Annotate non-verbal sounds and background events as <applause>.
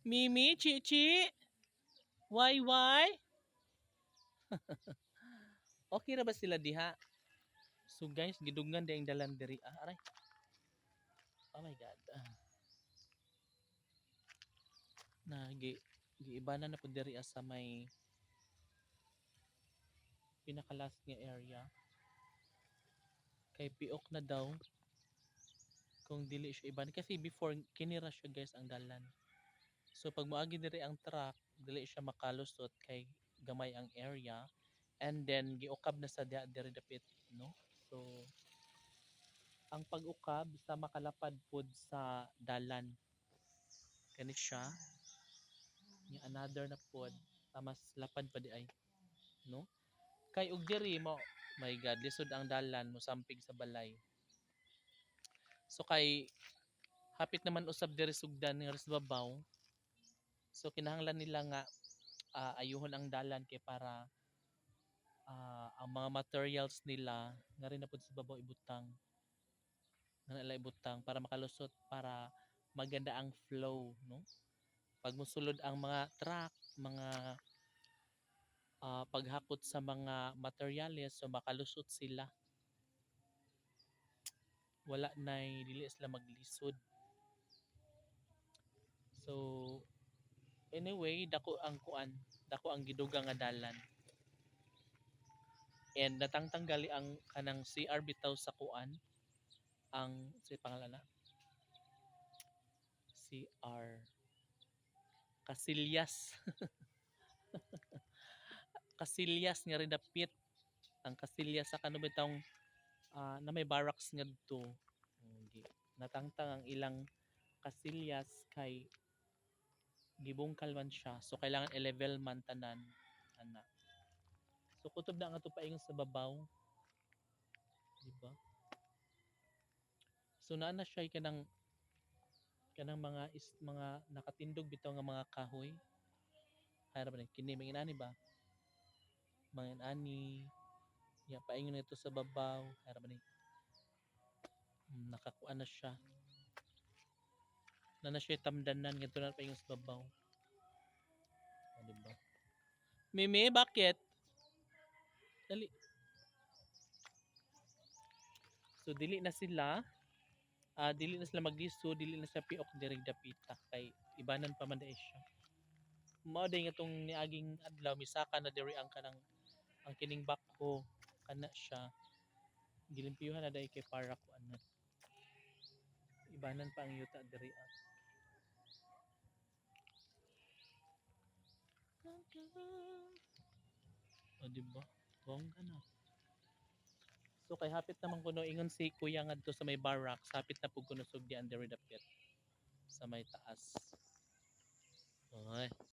Mimi, Chichi? Why? <laughs> okay na ba sila diha? So guys, gidungan din ang dalan diri. Ah, aray. Oh my god. Ah. Na gi giibanan na po diri sa may pinakalas nga area. Kay piok na daw kung dili siya iban kasi before kinira siya guys ang dalan. So pag moagi diri ang truck, dili siya makalusot kay gamay ang area and then giukab na sa diha diri dapit no. So ang pag-ukab sa makalapad pod sa dalan. Kani siya nga another na pod sa mas lapad pa di ay no? Kay og diri mo my god lisod ang dalan mo sampig sa balay. So kay hapit naman usab diri sugdan nga babaw so kinahanglan nila nga ah, ayuhon ang dalan kay para ah, ang mga materials nila nga rin na pod sa babaw ibutang. Nga nila ibutang para makalusot para maganda ang flow no? Pag musulod ang mga truck mga ah, paghakot sa mga materyales so makalusot sila. Wala na dili sila maglisod. So anyway dako ang kuan dako ang giduga nga dalan. And natangtang gali ang kanang CR bitaw sa kuan ang si pangalan na? CR Casillas. <laughs> Casillas nga rin dapit ang Casillas sa kano bitawng ah, na may barracks nga dito. Natangtang ang ilang Casillas kay gibungkal man siya. So kailangan i-level man tanan ana. So kutob na nga to paingon sa babaw. Di ba? So naa na siya kanang kanang mga is mga nakatindog bitaw nga mga kahoy. Ba ni? Kini mga inani ba? Mga inani ya paingon ito sa babaw. Kaya ba ni? Mm, nakakuan na siya na na siya tamdanan nga na paingon sa babaw o, di ba Mimi, bakit? Dali. So dili na sila ah dili na sila magliso, dili na siya piok diri dapita kay ibanan pa man dai siya. Mao day nga tong niaging adlaw misaka na diri ang kanang ang kining bakho kana siya. Gilimpyuhan na dai kay para ko ano. Ibanan pa ang yuta diri ah. O di ba? Bongga na. So kay hapit naman kuno ingon si Kuya ngadto sa may barracks, hapit na pug kuno sugdi under the pit sa may taas. Okay.